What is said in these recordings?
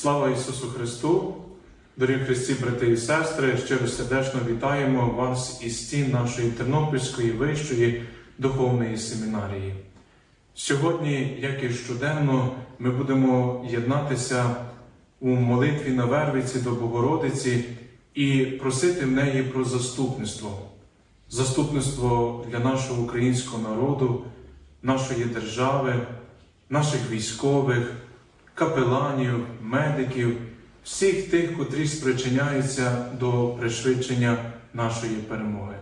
Слава Ісусу Христу! Дорогі Христі, брати і сестри, щиро сердечно вітаємо вас із стін нашої Тернопільської вищої духовної семінарії. Сьогодні, як і щоденно, ми будемо єднатися у молитві на Вервиці до Богородиці і просити в неї про заступництво, заступництво для нашого українського народу, нашої держави, наших військових, капеланів, медиків, всіх тих, котрі спричиняються до пришвидшення нашої перемоги.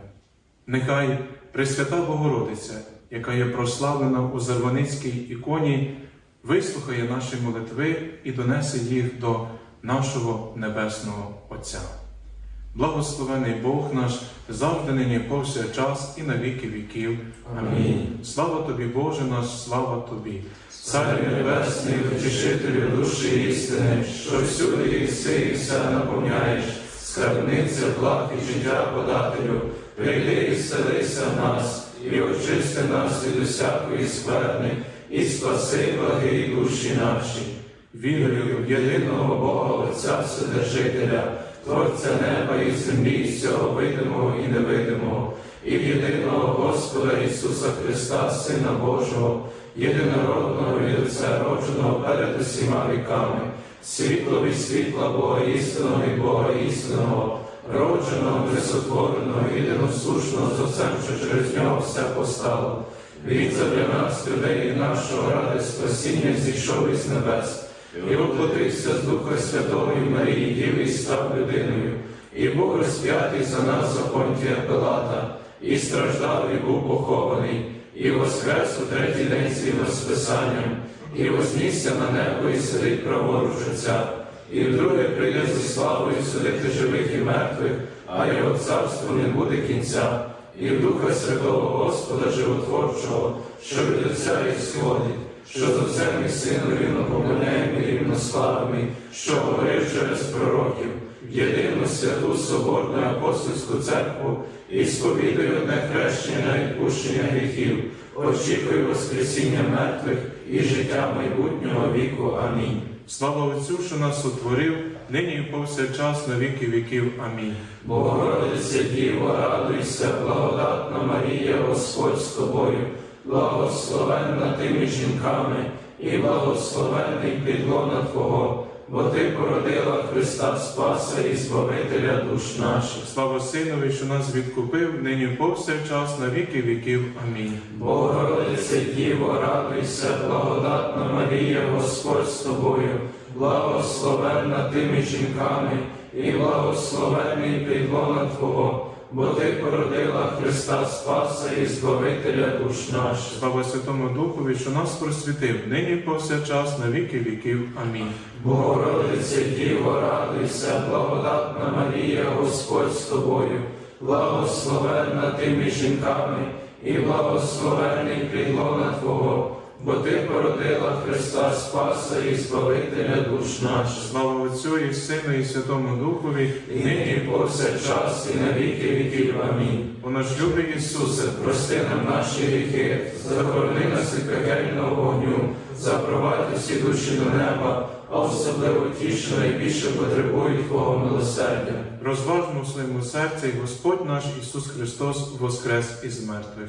Нехай Пресвята Богородиця, яка є прославлена у Зарваницькій іконі, вислухає наші молитви і донесе їх до нашого Небесного Отця. Благословений Бог наш завжди нині повсякчас і на віки віків. Амінь. Слава тобі, Боже наш, слава тобі. Царю Небесний, утішителю душі істини, що всюди єси і все наповняєш, скарбниця благ і життя подателю, прийди і вселися в нас, і очисти нас від усякої скверни, і спаси благи душі наші. Вірую в єдиного Бога Отця Вседержителя, Творця неба і землі, всього видимого і невидимого, і в єдиного Господа Ісуса Христа, Сина Божого, єдинородного від Отця родженого перед усіма віками, світло від світла Бога істинного і Бога істинного, родженого, несотвореного, єдиносушного з Отцем, що через нього все постало. Він для нас, людей і нашого ради спасіння зійшов із небес, і воплотився з Духа Святого і Марії Діви і став людиною, і був розп'ятий за нас Понтія Пилата, і страждав, і був похований, і воскрес у третій день своїм розписанням, і вознісся на небо, і сидить праворуч Отця, і вдруге прийде зі славою судити живих і мертвих, а його царство не буде кінця, і в Духа Святого Господа Животворчого, що від Отця і сходить, що з Отцем і Сином рівно і рівно славами, що говорив через пророків, в єдину святу Соборну апостольську церкву і сповідую одне хрещення на відпущення гріхів, очікую Воскресіння мертвих і життя майбутнього віку. Амінь. Слава Отцю, що нас утворив, нині і повсякчас на віки віків. Амінь. Богородице Діво, радуйся, благодатна Марія, Господь з тобою, благословенна тими жінками, і благословенний підлона Твого, бо Ти породила Христа Спаса і Збавителя душ наших. Слава Синові, що нас відкупив, нині повсякчас на віки віків. Амінь. Богородице Діво, радуйся, благодатна Марія, Господь з тобою, благословенна тими жінками, і благословенний підлона Твого, бо Ти породила Христа Спаса і Збавителя душ наших. Слава Святому Духові, що нас просвітив, нині повсякчас на віки віків. Амінь. Богородице Діво, радуйся, благодатна Марія, Господь з тобою, благословенна тими жінками, і благословенний підлона Твого, бо Ти породила Христа Спаса і Збавителя душ наших. Слава Отцю і Сину, і Святому Духові, І нині і повсякчас, і на віки віків. Амінь. о наш любий Ісусе, прости нам наші гріхи, захорони нас від пекельного вогню, запровадь усі душі до неба, а особливо ті, що найбільше потребують Твого милосердя. розважмо в своєму серці, Господь наш Ісус Христос воскрес із мертвих.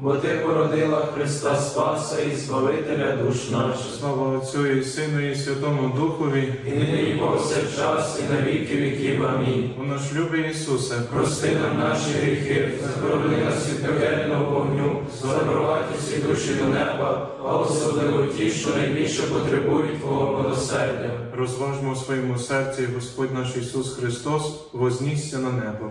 бо Ти породила Христа Спаса і Збавителя душ наших. Слава Отцю і Сину і Святому Духові. І нині і повсякчас, і на віки віків. Амінь. У наш любий Ісусе, Прости нам наші гріхи, зборони нас від пекельного вогню, запровадь усі душі до неба, а особливо ті, що найбільше потребують Твого милосердя. розважмо у своєму серці Господь наш Ісус Христос вознісся на небо.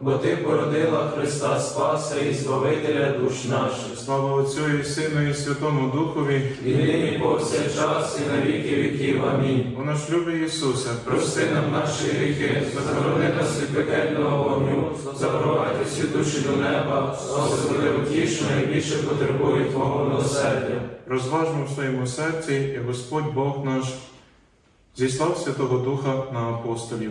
бо Ти породила Христа Спаса і Збавителя душ наших. Слава Отцю і Сину і Святому Духові. І нині повсякчас і на віки віків. Амінь. У наш любий Ісусе, Прости нам наші гріхи, захорони нас від пекельного вогню, запровадь усі душі до неба, Господи, утішно і більше потребує Твого милосердя. розважмо в своєму серці, і Господь Бог наш зіслав Святого Духа на апостолів.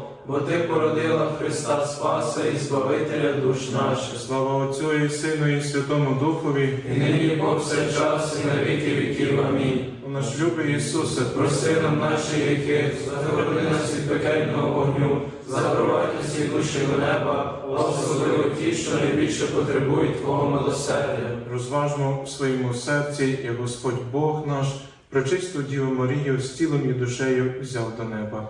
бо Ти породила Христа Спаса і Збавителя душ наших. слава Отцю і Сину і Святому Духові. І нині повсякчас і на віки віків. Амінь. У наш любий Ісусе, Прости нам наші гріхи, захорони нас від пекельного вогню, запровадь усі душі до неба, особливо ті, що найбільше потребують Твого милосердя. розважмо в своєму серці, і Господь Бог наш, пречисту Діву Марію з тілом і душею взяв до неба.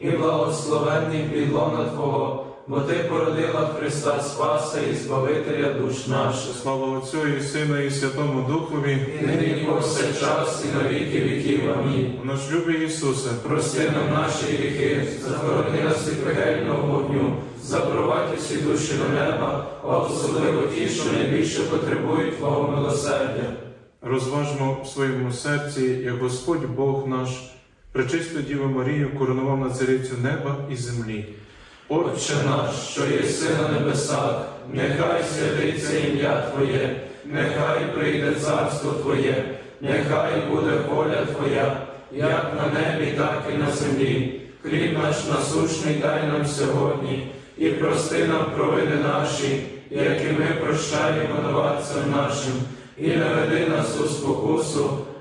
і благословенний підлона Твого, бо Ти породила Христа Спаса і Збавителя душ наших. Слава Отцю і Сину і Святому Духові. І нині повсякчас і на віки віків. Амінь. Наш любий Ісусе, Прости нам наші гріхи, захорони нас від пекельного вогню, запровадь усі душі до неба, а особливо ті, що найбільше потребують Твого милосердя. розважмо в своєму серці, як Господь Бог наш, пречисту Діву Марію коронував на царицю неба і землі. Отче наш, що єси на небесах, нехай святиться ім'я Твоє, нехай прийде царство Твоє, нехай буде воля Твоя, як на небі, так і на землі. Хліб наш насущний дай нам сьогодні, і прости нам провини наші, як і ми прощаємо новадцям нашим, і не веди нас у спокусу,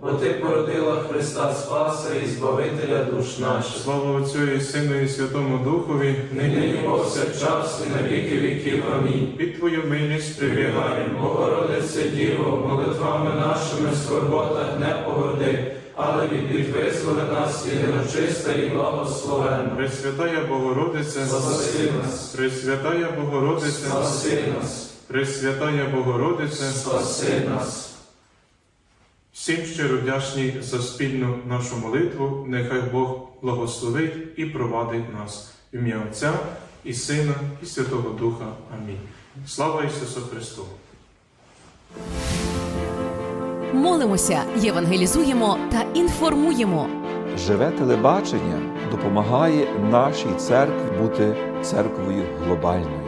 бо Ти породила Христа Спаса і Збавителя душ наших. Слава Отцю і Сину і Святому Духові, Нині повсякчас і на віки віків. Амінь. під Твою милість прибігаємо. Богородице Діво, молитвами нашими скорботах не погорди, але від нас і нечиста і благословенна. Пресвятая Богородице, Спаси нас, Пресвятая Богородице, спаси нас, Пресвятая Богородице, спаси нас. Всім щиро вдячні за спільну нашу молитву. Нехай Бог благословить і провадить нас. В ім'я Отця і Сина, і Святого Духа. Амінь. Слава Ісусу Христу! Молимося, євангелізуємо та інформуємо. Живе телебачення допомагає нашій церкві бути церквою глобальною.